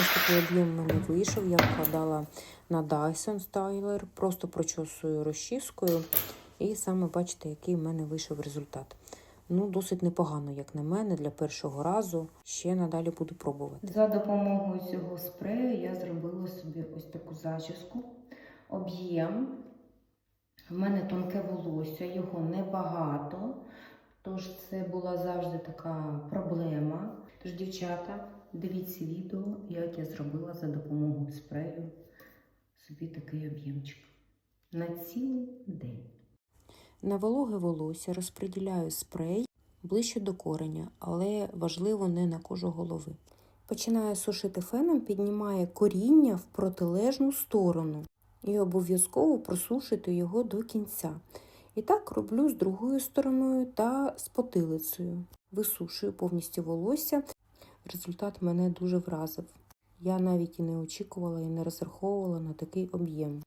Ось такий об'єм мене вийшов. Я вкладала на Dyson Styler, просто прочосую розчіскою. І саме бачите, який в мене вийшов результат. Ну, досить непогано, як на мене, для першого разу. Ще надалі буду пробувати. За допомогою цього спрею я зробила собі ось таку зачіску. Об'єм. В мене тонке волосся, його небагато. Тож це була завжди така проблема. Тож, дівчата, дивіться відео, як я зробила за допомогою спрею собі такий об'ємчик. На цілий день. На вологе волосся розподіляю спрей ближче до кореня, але важливо не на кожу голови. Починаю сушити феном, піднімає коріння в протилежну сторону і обов'язково просушити його до кінця. І так роблю з другою стороною та з потилицею. Висушую повністю волосся. Результат мене дуже вразив. Я навіть і не очікувала і не розраховувала на такий об'єм.